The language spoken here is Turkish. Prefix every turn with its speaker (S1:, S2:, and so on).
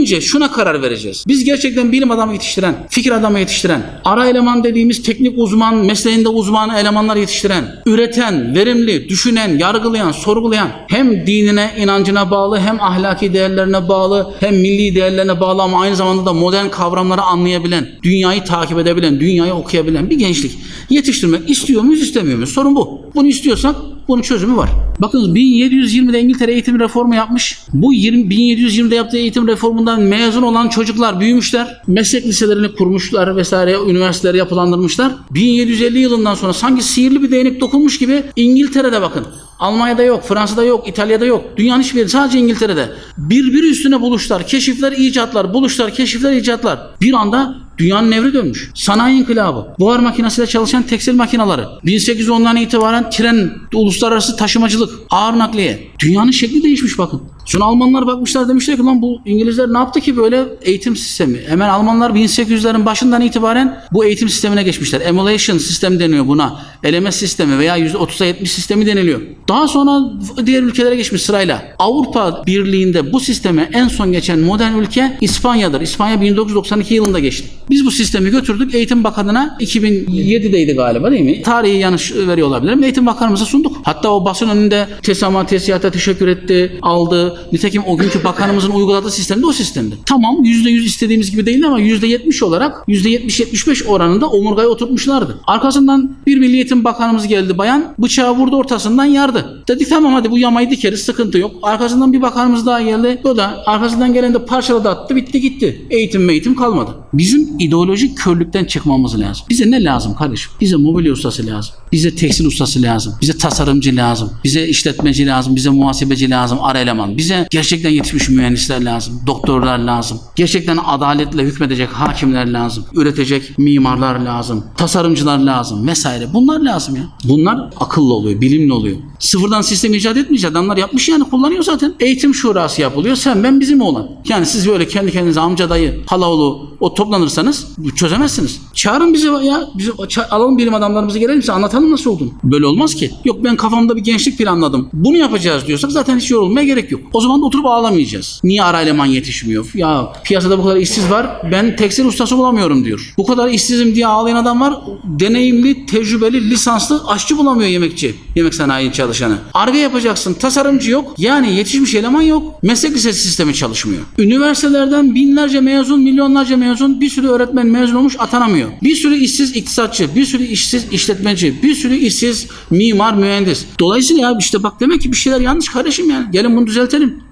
S1: Önce şuna karar vereceğiz. Biz gerçekten bilim adamı yetiştiren, fikir adamı yetiştiren, ara eleman dediğimiz teknik uzman, mesleğinde uzman elemanlar yetiştiren, üreten, verimli, düşünen, yargılayan, sorgulayan, hem dinine, inancına bağlı, hem ahlaki değerlerine bağlı, hem milli değerlerine bağlı ama aynı zamanda da modern kavramları anlayabilen, dünyayı takip edebilen, dünyayı okuyabilen bir gençlik yetiştirmek istiyor muyuz, istemiyor muyuz? Sorun bu. Bunu istiyorsak bunun çözümü var. Bakın 1720'de İngiltere eğitim reformu yapmış. Bu 20, 1720'de yaptığı eğitim reformundan mezun olan çocuklar büyümüşler. Meslek liselerini kurmuşlar vesaire, üniversiteleri yapılandırmışlar. 1750 yılından sonra sanki sihirli bir değnek dokunmuş gibi İngiltere'de bakın. Almanya'da yok, Fransa'da yok, İtalya'da yok. Dünyanın hiçbir yerinde sadece İngiltere'de. Birbiri üstüne buluşlar, keşifler, icatlar, buluşlar, keşifler, icatlar. Bir anda dünyanın nevri dönmüş. Sanayi inkılabı, buhar makinesiyle çalışan tekstil makineleri, 1810'dan itibaren tren, uluslararası taşımacılık, ağır nakliye. Dünyanın şekli değişmiş bakın. Sonra Almanlar bakmışlar demişler ki lan bu İngilizler ne yaptı ki böyle eğitim sistemi? Hemen Almanlar 1800'lerin başından itibaren bu eğitim sistemine geçmişler. Emulation sistemi deniyor buna. LMS sistemi veya %30'a 70 sistemi deniliyor. Daha sonra diğer ülkelere geçmiş sırayla. Avrupa Birliği'nde bu sisteme en son geçen modern ülke İspanya'dır. İspanya 1992 yılında geçti. Biz bu sistemi götürdük Eğitim Bakanı'na 2007'deydi galiba değil mi? Tarihi yanlış veriyor olabilirim. Eğitim Bakanımıza sunduk. Hatta o basın önünde TESAM'a, TESİAD'a teşekkür etti, aldı. Nitekim o günkü bakanımızın uyguladığı sistem de o sistemdi. Tamam %100 istediğimiz gibi değil ama %70 olarak %70-75 oranında omurgaya oturtmuşlardı. Arkasından bir Milli Eğitim Bakanımız geldi bayan bıçağı vurdu ortasından yardı. Dedik tamam hadi bu yamayı dikeriz sıkıntı yok. Arkasından bir bakanımız daha geldi. O da arkasından gelen de parçaladı attı bitti gitti. Eğitim eğitim kalmadı. Bizim ideolojik körlükten çıkmamız lazım. Bize ne lazım kardeşim? Bize mobilya ustası lazım. Bize tekstil ustası lazım. Bize tasarımcı lazım. Bize işletmeci lazım. Bize muhasebeci lazım. Ara eleman. Bize gerçekten yetişmiş mühendisler lazım. Doktorlar lazım. Gerçekten adaletle hükmedecek hakimler lazım. Üretecek mimarlar lazım. Tasarımcılar lazım vesaire. Bunlar lazım ya. Bunlar akıllı oluyor, bilimli oluyor. Sıfırdan sistem icat etmeyecek adamlar yapmış yani kullanıyor zaten. Eğitim şurası yapılıyor. Sen ben bizim oğlan. Yani siz böyle kendi kendinize amca dayı, halaoğlu o toplanırsanız çözemezsiniz. Çağırın bizi ya. Bizi alalım bilim adamlarımızı gelelim size anlatalım nasıl olduğunu. Böyle olmaz ki. Yok ben kafamda bir gençlik planladım. Bunu yapacağız diyorsak zaten hiç yorulmaya gerek yok. O zaman da oturup ağlamayacağız. Niye ara eleman yetişmiyor? Ya piyasada bu kadar işsiz var. Ben tekstil ustası bulamıyorum diyor. Bu kadar işsizim diye ağlayan adam var. Deneyimli, tecrübeli, lisanslı aşçı bulamıyor yemekçi. Yemek sanayi çalışanı. Arge yapacaksın. Tasarımcı yok. Yani yetişmiş eleman yok. Meslek lisesi sistemi çalışmıyor. Üniversitelerden binlerce mezun, milyonlarca mezun, bir sürü öğretmen mezun olmuş atanamıyor. Bir sürü işsiz iktisatçı, bir sürü işsiz işletmeci, bir sürü işsiz mimar, mühendis. Dolayısıyla ya işte bak demek ki bir şeyler yanlış kardeşim yani. Gelin bunu düzeltelim.